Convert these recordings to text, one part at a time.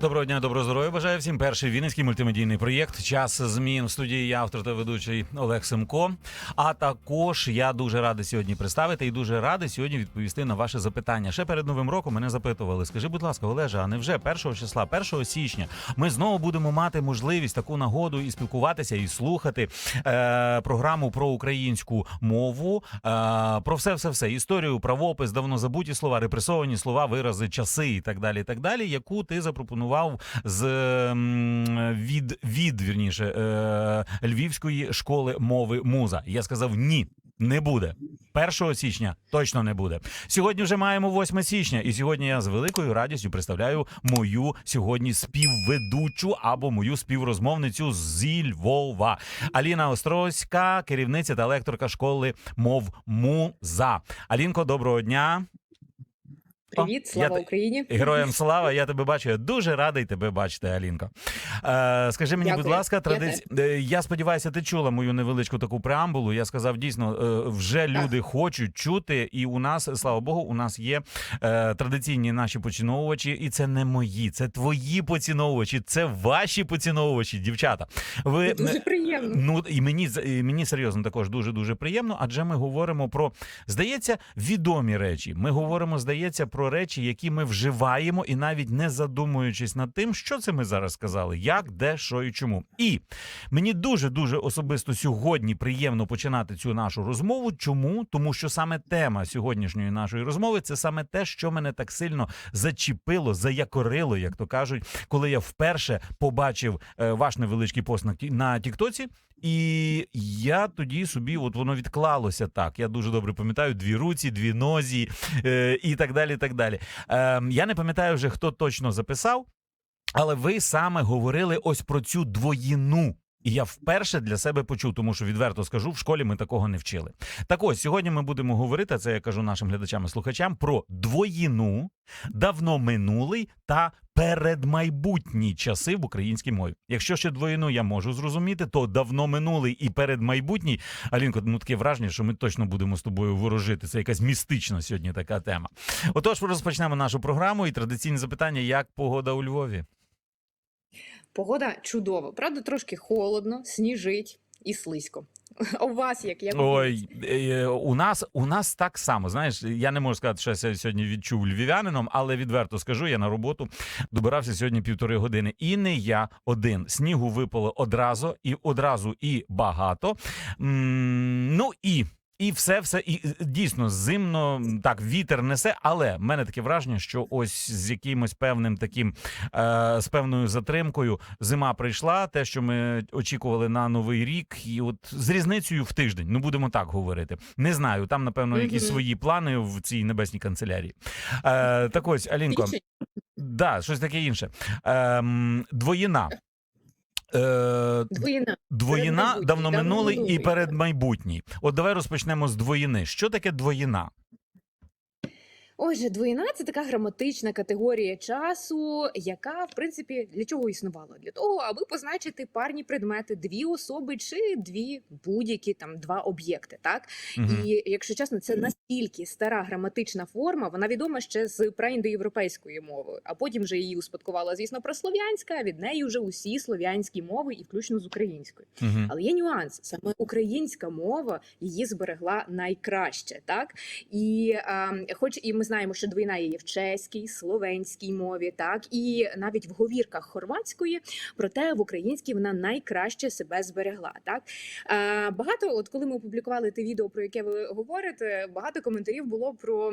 Доброго дня, доброго здоров'я. Бажаю всім перший вінницький мультимедійний проєкт. Час змін в студії я автор та ведучий Олег Семко. А також я дуже радий сьогодні представити і дуже радий сьогодні відповісти на ваше запитання. Ще перед новим роком мене запитували: скажи, будь ласка, Олеже, а невже 1 числа, 1 січня, ми знову будемо мати можливість таку нагоду і спілкуватися, і слухати е, програму про українську мову, е, про все, все, все історію, правопис, давно забуті слова, репресовані слова, вирази, часи і так далі. І так далі, яку ти запропонував з від, від вірніше е, Львівської школи мови муза. Я сказав ні. Не буде 1 січня. Точно не буде. Сьогодні вже маємо 8 січня, і сьогодні я з великою радістю представляю мою сьогодні співведучу або мою співрозмовницю зі Львова. Аліна Острозька, керівниця та лекторка школи мов муза. Алінко, доброго дня. Привіт, слава я- Україні! Героям слава, я тебе бачу. Я дуже радий тебе бачити, Алінко. Е, скажи мені, Дякую. будь ласка, Я традиці... Е, я сподіваюся, ти чула мою невеличку таку преамбулу. Я сказав, дійсно, е, вже люди хочуть чути, і у нас, слава Богу, у нас є е, традиційні наші поціновувачі, і це не мої, це твої поціновувачі, це ваші поціновувачі, дівчата. Ви Це дуже приємно. Ну і мені і мені серйозно також дуже дуже приємно, адже ми говоримо про здається відомі речі. Ми говоримо, здається, про речі, які ми вживаємо, і навіть не задумуючись над тим, що це ми зараз сказали, як, де, що і чому. І мені дуже дуже особисто сьогодні приємно починати цю нашу розмову. Чому? Тому що саме тема сьогоднішньої нашої розмови це саме те, що мене так сильно зачепило, заякорило, як то кажуть, коли я вперше побачив е, ваш невеличкий пост на Тіктоці. І я тоді собі, от воно відклалося так. Я дуже добре пам'ятаю дві руці, дві нозі е, і так далі. так далі. Е, я не пам'ятаю вже, хто точно записав, але ви саме говорили ось про цю двоїну. І я вперше для себе почув, тому що відверто скажу, в школі ми такого не вчили. Так ось сьогодні ми будемо говорити, це я кажу нашим глядачам і слухачам, про двоїну, давно минулий та передмайбутні часи в українській мові. Якщо ще двоїну я можу зрозуміти, то давно минулий і передмайбутній. Алінко, ну таке враження, що ми точно будемо з тобою ворожити. Це якась містична сьогодні така тема. Отож, розпочнемо нашу програму і традиційне запитання: як погода у Львові? Погода чудова. Правда, трошки холодно, сніжить і слизько. У вас як? як Ой, е, у нас у нас так само. Знаєш, я не можу сказати, що я сьогодні відчув львів'янином, але відверто скажу, я на роботу добирався сьогодні півтори години. І не я один. Снігу випало одразу і одразу і багато. Ну і. І все, все і е, дійсно зимно так вітер несе, але в мене таке враження, що ось з якимось певним таким е, з певною затримкою зима прийшла. Те, що ми очікували на новий рік, і от з різницею в тиждень. Ну будемо так говорити. Не знаю. Там напевно якісь свої плани в цій небесній канцелярії. Е, так ось, Алінко, да, щось таке інше. Ем, двоїна. Е, Двоїна. Двоїна давно минулий і перед передмайбутній. От давай розпочнемо з двоїни. Що таке двоїна? Отже, двоїна це така граматична категорія часу, яка в принципі для чого існувала? Для того, аби позначити парні предмети, дві особи чи дві будь-які там два об'єкти. Так Мгм. і якщо чесно, це настільки стара граматична форма, вона відома ще з праіндоєвропейської мови, а потім вже її успадкувала, звісно, прослов'янська. а Від неї вже усі слов'янські мови, і включно з українською. Мгм. Але є нюанс: саме українська мова її зберегла найкраще, так і а, хоч і ми знаємо, що двійна є в чеській, словенській мові, так і навіть в говірках хорватської, проте в українській вона найкраще себе зберегла. Так багато, от коли ми опублікували те відео, про яке ви говорите, багато коментарів було про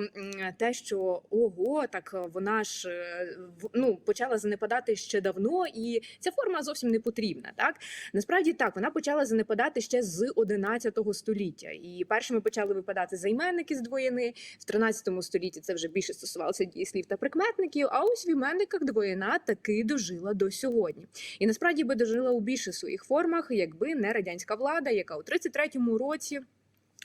те, що ого, так вона ж е, ну почала занепадати ще давно, і ця форма зовсім не потрібна. Так Насправді так, вона почала занепадати ще з 11 століття, і першими почали випадати займенники з двоїни. В 13 столітті це вже більше стосувалося дієслів та прикметників. А ось в іменниках двоїна таки дожила до сьогодні. І насправді би дожила у більше своїх формах, якби не радянська влада, яка у 33-му році.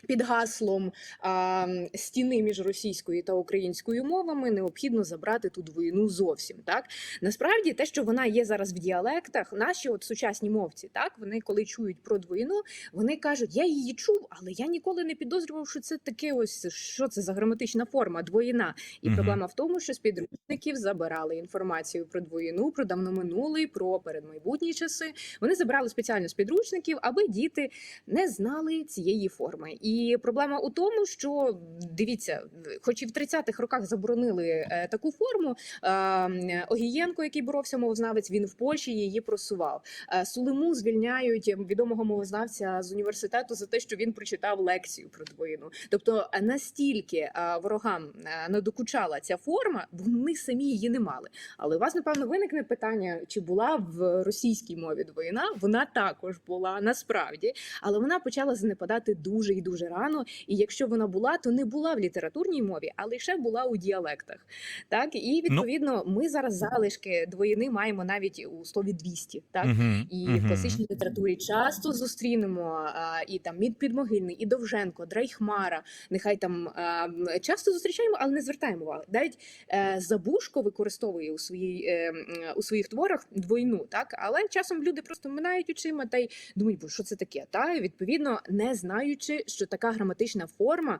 Під гаслом а, стіни між російською та українською мовами необхідно забрати ту двоїну зовсім. Так насправді те, що вона є зараз в діалектах, наші от сучасні мовці, так вони коли чують про двоїну, вони кажуть, я її чув, але я ніколи не підозрював, що це таке. Ось що це за граматична форма двоїна. І Мгм. проблема в тому, що з підручників забирали інформацію про двоїну, про давно минулий, про передмайбутні часи. Вони забирали спеціально з підручників, аби діти не знали цієї форми. І проблема у тому, що дивіться, хоч і в 30-х роках заборонили е, таку форму. е, Огієнко, який боровся мовознавець, він в Польщі її просував. Е, Сулиму звільняють відомого мовознавця з університету за те, що він прочитав лекцію про двоїну. Тобто е, настільки ворогам надокучала ця форма, вони самі її не мали. Але у вас напевно виникне питання, чи була в російській мові двоїна? Вона також була насправді, але вона почала занепадати дуже і дуже рано. І якщо вона була, то не була в літературній мові, а лише була у діалектах. Так і відповідно, ми зараз залишки двоїни маємо навіть у слові 200, так. Мгм, І мгм. в класичній літературі часто зустрінемо а, і там Мід Підмогильний, і Довженко, Драйхмара. Нехай там а, часто зустрічаємо, але не звертаємо увагу. Навіть е, Забушко використовує у своїй е, у своїх творах двойну, так але часом люди просто минають очима та й думають, «Бо що це таке? Та відповідно, не знаючи, що така граматична форма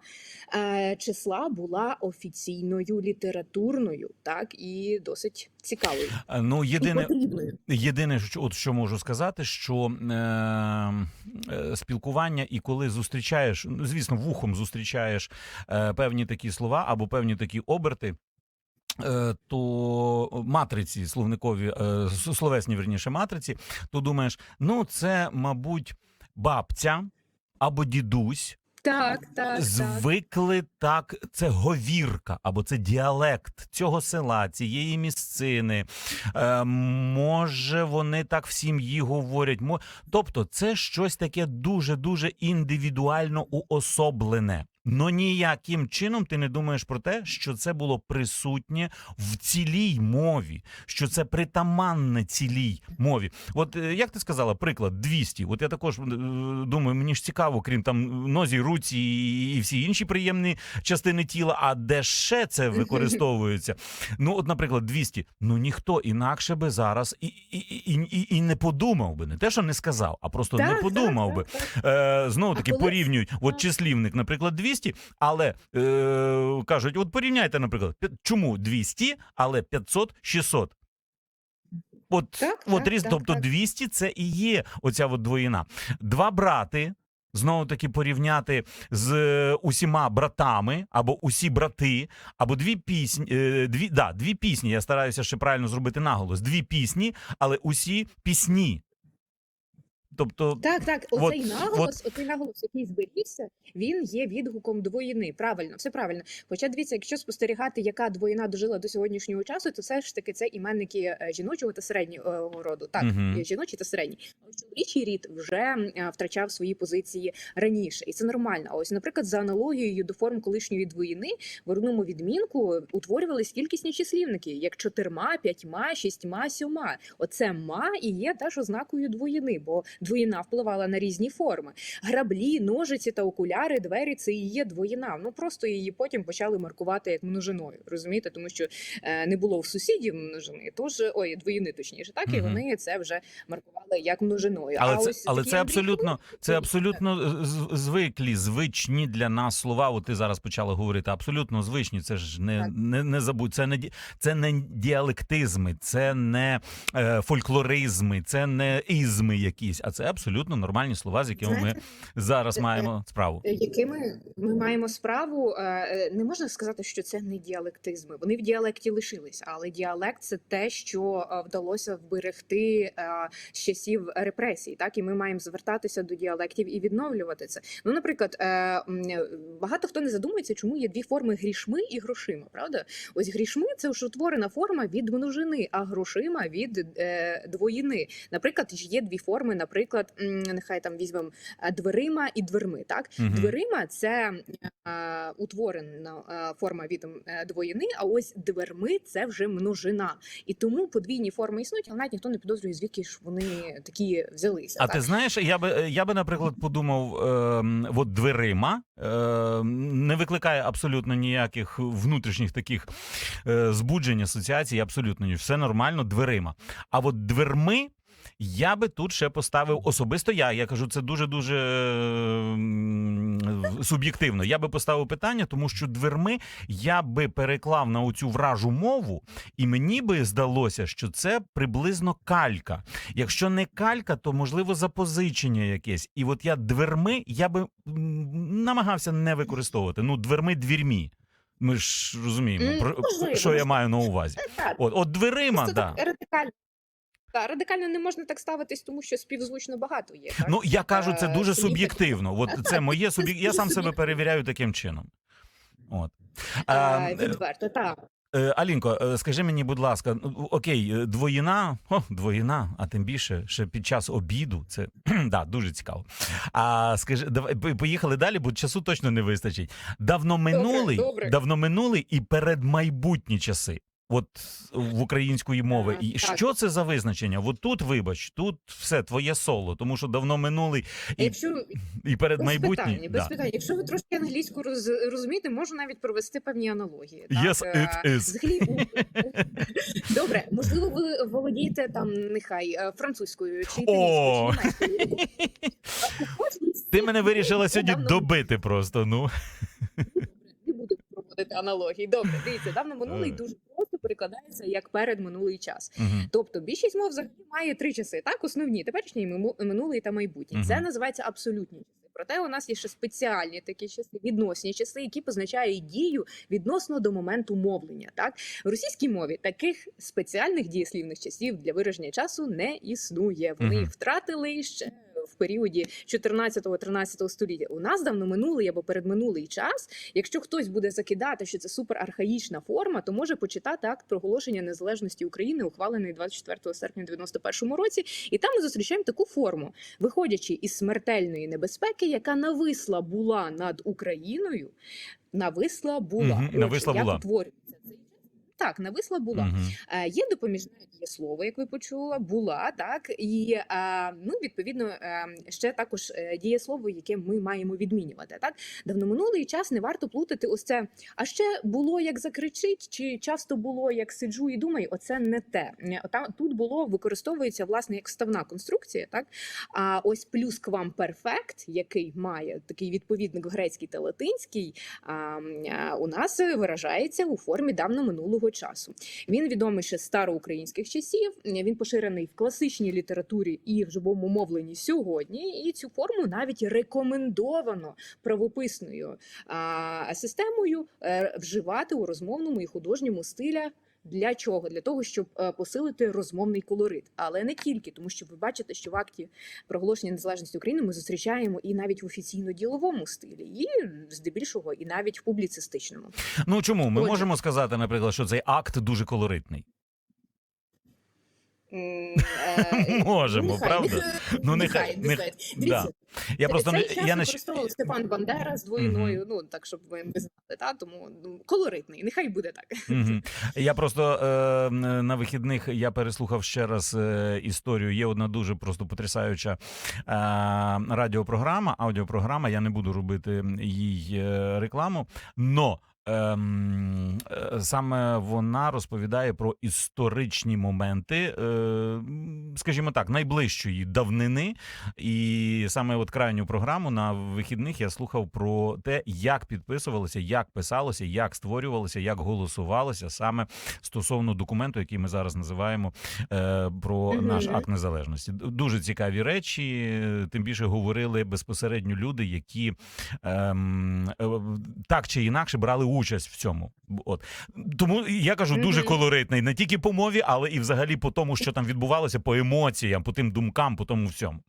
е, числа була офіційною літературною, так і досить цікавою Е, Ну, єдине. Єдине, що от що можу сказати, що е, е, спілкування, і коли зустрічаєш, ну, звісно, вухом зустрічаєш е, певні такі слова або певні такі оберти. е, То матриці словникові, словесні верніше матриці, то думаєш, ну це, мабуть, бабця або дідусь Так, так, так. звикли так. Це говірка або це діалект цього села, цієї місцини. Е, може, вони так в сім'ї говорять. Мо... Тобто, це щось таке дуже дуже індивідуально уособлене. Но ніяким чином ти не думаєш про те, що це було присутнє в цілій мові, що це притаманне цілій мові. От е, як ти сказала, приклад 200. От я також е, думаю, мені ж цікаво, крім там нозі, руці і- всі інші приємні частини тіла. А де ще це використовується? Ну, от, наприклад, 200. Ну ніхто інакше би зараз і, і, і, і, і не подумав би, не те, що не сказав, а просто не подумав так, би. так, так. Е, знову таки порівнюють. От числівник, наприклад, 200, але е, кажуть, от порівняйте, наприклад, чому 200, але 500, 600. От, Так, от так, різ, так, тобто так. 200 це і є оця от двоїна. Два брати. Знову таки порівняти з е, усіма братами, або усі брати, або дві пісні, е, дві, да, дві пісні. Я стараюся ще правильно зробити наголос. Дві пісні, але усі пісні. Тобто, Так, так, От- оцей наголос, оцей наголос, який зберігся, він є відгуком двоїни. Правильно, все правильно. Хоча дивіться, якщо спостерігати, яка двоїна дожила до сьогоднішнього часу, то все ж таки це іменники е, жіночого та середнього роду. Так, Мгм. є жіночий та середній. Чоловічий рід вже е, втрачав свої позиції раніше, і це нормально. А ось, наприклад, за аналогією до форм колишньої двоїни в одному відмінку утворювались кількісні числівники, як чотирма, п'ятьма, шістьма, сьома. Оце ма і є теж ознакою двоїни, бо двоїна впливала на різні форми. Граблі, ножиці та окуляри, двері це і є двоїна. Ну просто її потім почали маркувати як множиною. Розумієте, тому що е, не було в сусідів множини, тож ой, двоїни точніше, так і вони це вже маркували як множиною. Але а це, ось але це абсолютно, це абсолютно звиклі, звичні для нас слова. От ти зараз почала говорити. Абсолютно звичні. Це ж не, Так. не, не забудь. Це не це не діалектизми, це не е, фольклоризми, це не ізми якісь, а це абсолютно нормальні слова, з якими ми зараз е, маємо справу. Е, якими ми маємо справу, е, не можна сказати, що це не діалектизми. Вони в діалекті лишились, але діалект це те, що вдалося вберегти з часів репресій. Так і ми маємо звертатися до діалектів і відновлювати це. Ну, наприклад, багато хто не задумується, чому є дві форми грішми і грошима. Правда, ось грішми це ж утворена форма від множини, а грошима від двоїни. Наприклад, є дві форми, наприклад. Наприклад, нехай там візьмемо е, дверима і дверми. Так, Мгм. дверима це е, утворена е, форма від е, двоїни, а ось дверми це вже множина. І тому подвійні форми існують, але навіть ніхто не підозрює, звідки ж вони такі взялися. А так? ти знаєш, я би я би, наприклад, подумав, е, от дверима е, не викликає абсолютно ніяких внутрішніх таких е, збуджень, асоціацій, абсолютно ні. Все нормально, дверима. А от дверми. Я би тут ще поставив особисто я. Я кажу, це дуже дуже суб'єктивно. Я би поставив питання, тому що дверми я би переклав на оцю вражу мову, і мені би здалося, що це приблизно калька. Якщо не калька, то можливо запозичення якесь. І от я дверми я би намагався не використовувати. Ну, дверми двірмі. Ми ж розуміємо, про що я маю на увазі. Так, От, от дверима, Просто да. Так радикально. Не можна так ставитись, тому що співзвучно багато є. Так? Ну я кажу, це дуже суб'єктивно. От це моє суб'єк... Я сам себе перевіряю таким чином. От. Е, А, е, відверто, так. Е, Алінко, скажи мені, будь ласка, ну, окей, двоїна, о, двоїна, а тим більше ще під час обіду. Це да, дуже цікаво. А скажи, давай поїхали далі, бо часу точно не вистачить. Давно минулий, добре. давно минулий і передмайбутні часи. От в української мови. І що це за визначення? От тут, вибач, тут все твоє соло, тому що давно минулий і, Якщо і без передмайбутній. питання, без да. питань. Якщо ви трошки англійську роз, розумієте, можу навіть провести певні аналогії. Yes, it Е, is. Взагалі, добре, можливо, ви володієте там нехай е, французькою чи італійською, чи німецькою. Ти мене вирішила сьогодні добити просто. Ну не буду проводити аналогії. Добре, дивіться, давно минулий Е. дуже перекладається як перед минулий час. Мгм. Тобто більшість мов взагалі має три часи, так основні теперішній, минулий та майбутній. Мгм. Це називається абсолютні часи. Проте у нас є ще спеціальні такі часи, відносні часи, які позначають дію відносно до моменту мовлення. Так в російській мові таких спеціальних дієслівних часів для вираження часу не існує. Вони їх втратили ще. В періоді 14-13 століття у нас давно минулий або передминулий час. Якщо хтось буде закидати, що це суперархаїчна форма, то може почитати акт проголошення незалежності України, ухвалений 24 серпня 91 році. І там ми зустрічаємо таку форму, виходячи із смертельної небезпеки, яка нависла була над Україною. Нависла була. Мгм, нависла як була. цей так, нависла була. Е, Є допоміжне дієслово, як ви почула, була так, і е, ну відповідно е, ще також дієслово, яке ми маємо відмінювати. Так давноминулий час не варто плутати. Ось це. А ще було як закричить, чи часто було як сиджу і думаю. Оце не те. Там тут було використовується власне як вставна конструкція. Так а ось плюс квам перфект, який має такий відповідник грецький та латинський, а, а, у нас виражається у формі часу. Він відомий ще з староукраїнських часів. Він поширений в класичній літературі і в живому мовленні сьогодні. І цю форму навіть рекомендовано правописною а, системою е, вживати у розмовному і художньому стиля. Для чого? Для того, щоб е, посилити розмовний колорит, але не тільки, тому що ви бачите, що в акті проголошення незалежності України ми зустрічаємо і навіть в офіційно-діловому стилі, і здебільшого, і навіть в публіцистичному. Ну чому? Ми Отже. можемо сказати, наприклад, що цей акт дуже колоритний. Е, Можемо, нехай, правда? нехай, Ну, нехай, нехай, Я просто цей не час я не Степан Бандера з двоїною, ну так щоб ви не знали, та тому ну, колоритний. Нехай буде так. Я просто е, на вихідних я переслухав ще раз е, історію. Є одна дуже просто потрясаюча е, радіопрограма, аудіопрограма. Я не буду робити їй е, рекламу. Но Ем, е, саме вона розповідає про історичні моменти, е, скажімо так, найближчої давнини. І саме от крайню програму на вихідних я слухав про те, як підписувалося, як писалося, як створювалося, як голосувалося саме стосовно документу, який ми зараз називаємо е, про наш акт незалежності. Дуже цікаві речі. е, Тим більше говорили безпосередньо люди, які ем, е, так чи інакше брали участь в цьому. От тому я кажу, дуже колоритний не тільки по мові, але і взагалі по тому, що там відбувалося, по емоціям, по тим думкам, по тому всьому.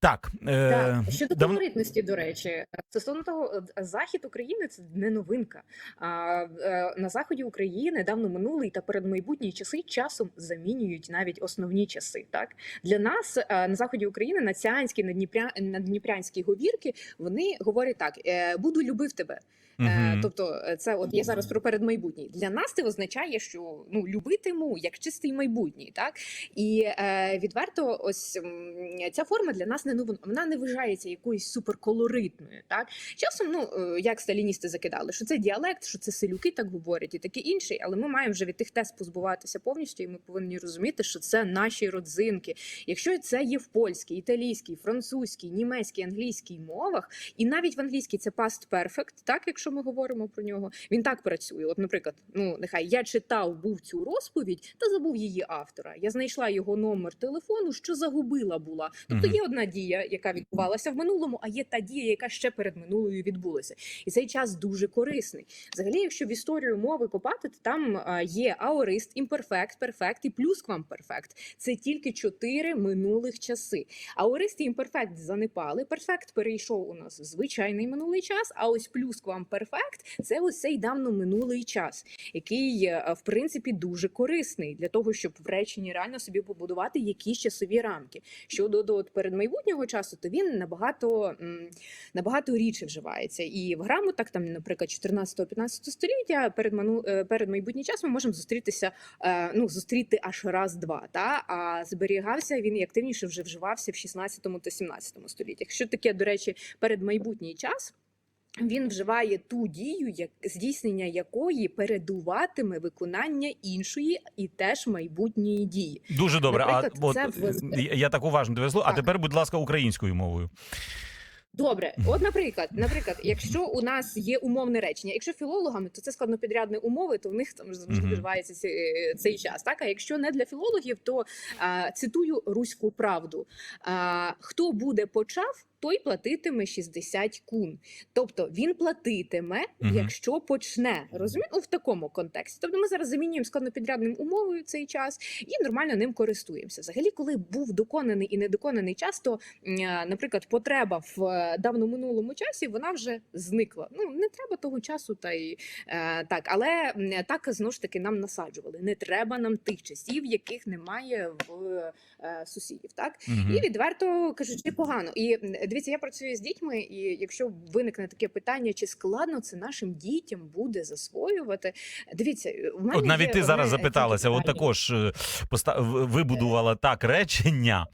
Так, е, Так, щодо дав- колоритності, до речі, стосовно того, е, захід України це не новинка. А е, на заході України давно минулий та передмайбутній часи часом замінюють навіть основні часи. Так для нас е, на заході України націанські надніпря... надніпрянські говірки вони говорять так: буду любив тебе. Е, Мгм. Тобто, це от я зараз про передмайбутній. Для нас це означає, що ну любитиму як чистий майбутній, так і е, відверто, ось ця форма для нас не новина. Вона не вважається якоюсь суперколоритною. Так часом, ну е, як сталіністи закидали, що це діалект, що це селюки так говорять, і таке інше. Але ми маємо вже від тих тез позбуватися повністю, і ми повинні розуміти, що це наші родзинки. Якщо це є в польській, італійській, французькій, німецькій, англійській мовах, і навіть в англійській це past perfect, так якщо ми говоримо про нього, він так працює. От, наприклад, ну нехай я читав був цю розповідь та забув її автора. Я знайшла його номер телефону, що загубила була. Тобто є одна дія, яка відбувалася в минулому, а є та дія, яка ще перед минулою відбулася. І цей час дуже корисний. Взагалі, якщо в історію мови копати, то там є аорист, імперфект, перфект і плюсквамперфект. Це тільки чотири минулих часи. Аорист і імперфект занепали. Перфект перейшов у нас в звичайний минулий час. А ось плюсквамперфект це ось цей давно минулий час, який е, в принципі дуже корисний для того, щоб в реченні реально собі побудувати якісь часові рамки. Щодо до от передмайбутнього часу, то він набагато набагато рідше вживається. І в грамотах, там, наприклад, 14-15 століття, перед ману е, перед майбутній час ми можемо зустрітися, е, ну зустріти аж раз-два. Та а зберігався він і активніше вже вживався в 16 та 17 століттях. Що таке, до речі, передмайбутній час? Він вживає ту дію, як здійснення якої передуватиме виконання іншої і теж майбутньої дії. Дуже добре. А Наприклад, от в- я- так уважно довезло. А тепер, будь ласка, українською мовою. Добре, от, наприклад, наприклад, якщо у нас є умовне речення, якщо філологами, то це складнопідрядні умови, то в них там завжди ці- е, цей час. Так, а якщо не для філологів, то а, цитую руську правду: а, хто буде почав, той платитиме 60 кун. Тобто він платитиме, Мгм. якщо почне. Розумієте? Ну, в такому контексті. Тобто ми зараз замінюємо складнопідрядним умовою цей час і нормально ним користуємося. Взагалі, коли був доконаний і недоконаний час, то е, наприклад, потреба в е, давно минулому часі вона вже зникла. Ну не треба того часу, та й е, так, але так знову ж таки нам насаджували. Не треба нам тих часів, яких немає в е, сусідів. Так Мгм. і відверто кажучи, погано. І дивіться, я працюю з дітьми, і якщо виникне таке питання, чи складно це нашим дітям буде засвоювати, дивіться, в мене От навіть є ти зараз запиталася, от також е, поста- вибудувала так речення.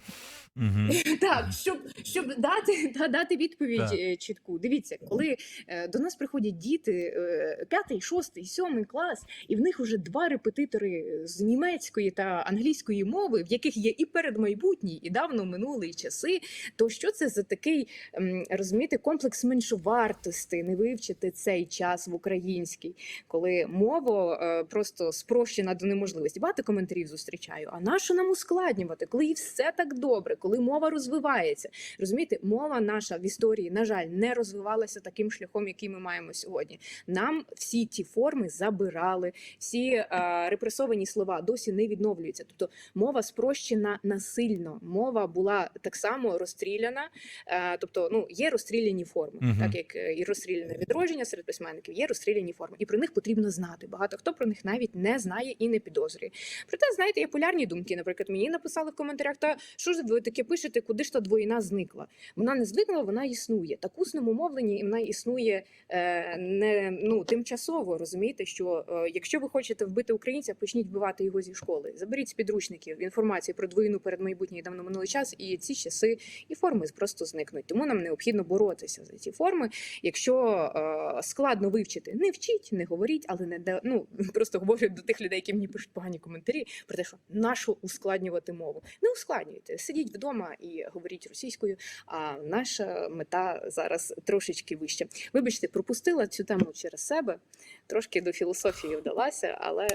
Так, щоб, щоб дати, да, дати відповідь Так. е, чітку. Дивіться, коли е, до нас приходять діти е, п'ятий, шостий, сьомий клас, і в них вже два репетитори з німецької та англійської мови, в яких є і передмайбутній, і давно минулі часи. То що це за такий розумієте, комплекс меншовартості не вивчити цей час в українській, коли мова просто спрощена до неможливості. Багато коментарів зустрічаю. А нащо нам ускладнювати, коли і все так добре, коли мова розвивається? Розумієте, мова наша в історії, на жаль, не розвивалася таким шляхом, який ми маємо сьогодні. Нам всі ті форми забирали, всі е, репресовані слова досі не відновлюються. Тобто мова спрощена насильно. Мова була так само розстріляна. Е, тобто, ну є розстріляні форми, Мгм. так як е, і розстріляне відродження серед письменників, є розстріляні форми, і про них потрібно знати. Багато хто про них навіть не знає і не підозрює. Проте, знаєте, є полярні думки. Наприклад, мені написали в коментарях: та що ж ви таке пишете, куди ж та двоїна зникла? Вона не зникла, вона існує. Так усному мовленні вона існує е, не ну тимчасово. Розумієте, що е, якщо ви хочете вбити українця, почніть вбивати його зі школи. Заберіть з підручників інформацію про двоїну перед майбутнє і давно минулий час, і ці часи і форми просто зникнуть. Тому нам необхідно боротися за ці форми. Якщо е, складно вивчити, не вчіть, не говоріть, але не да, ну просто говорю до тих людей, які мені пишуть погані коментарі про те, що нашу ускладнювати мову. Не ускладнюйте, сидіть вдома і говоріть російською. А наша мета зараз трошечки вища. Вибачте, пропустила цю тему через себе. Трошки до філософії вдалася, але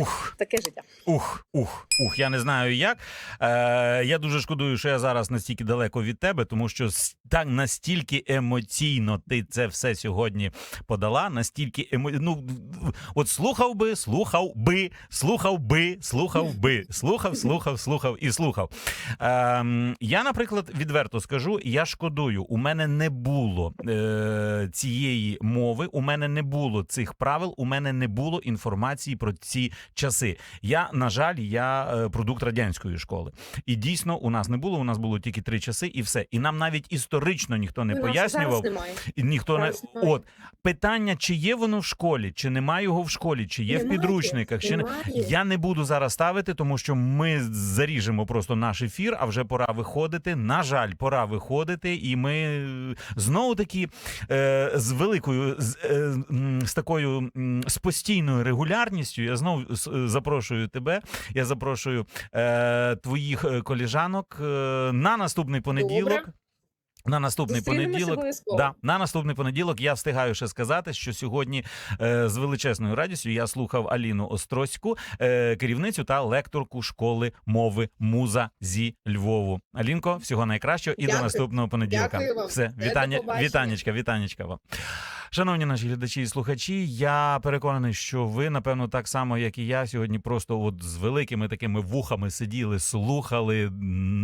Ух. таке життя. Ух, ух, ух, я не знаю як. Е, я дуже шкодую, що я зараз настільки далеко від тебе, тому що так настільки емоційно ти це все сьогодні подала. Настільки емо... ну, от слухав би, слухав би, слухав би, слухав би, слухав, слухав, слухав і слухав. Е, Ем, я, наприклад, відверто скажу, я шкодую. У мене не було е, цієї мови, у мене не було цих правил, у мене не було інформації про ці часи. Я, на жаль, я е, продукт радянської школи. І дійсно, у нас не було. У нас було тільки три часи, і все. І нам навіть історично ніхто не Ну, пояснював. зараз немає. І ніхто не немає. от питання, чи є воно в школі, чи немає його в школі, чи є в Немає, підручниках, чи не я не буду зараз ставити, тому що ми заріжемо просто наш ефір. А вже пора виходити. На жаль, пора виходити, і ми е, знову таки е, з великою з, е, з такою з постійною регулярністю. Я знову запрошую тебе. Я запрошую твоїх коліжанок на наступний понеділок. Добре. На наступний понеділок. Да, на наступний понеділок я встигаю ще сказати, що сьогодні е, з величезною радістю я слухав Аліну Острозьку, е, керівницю та лекторку школи мови Муза зі Львову. Алінко, всього найкращого і до наступного понеділка. Дякую вам. Все, До вітання, вітанечка, вітанечка вам. Шановні наші глядачі і слухачі, я переконаний, що ви, напевно, так само, як і я, сьогодні просто от з великими такими вухами сиділи, слухали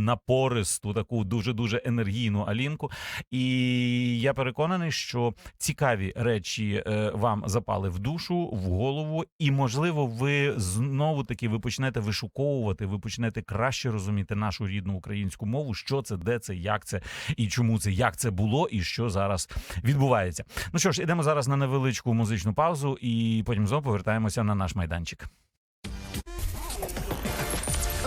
напористу, таку дуже дуже енергійну Алінку. І я переконаний, що цікаві речі е, вам запали в душу, в голову, і можливо, ви знову таки ви почнете вишуковувати, ви почнете краще розуміти нашу рідну українську мову, що це, де це, як це і чому це, як це було, і що зараз відбувається. Ну що ж, ідемо зараз на невеличку музичну паузу, і потім знову повертаємося на наш майданчик.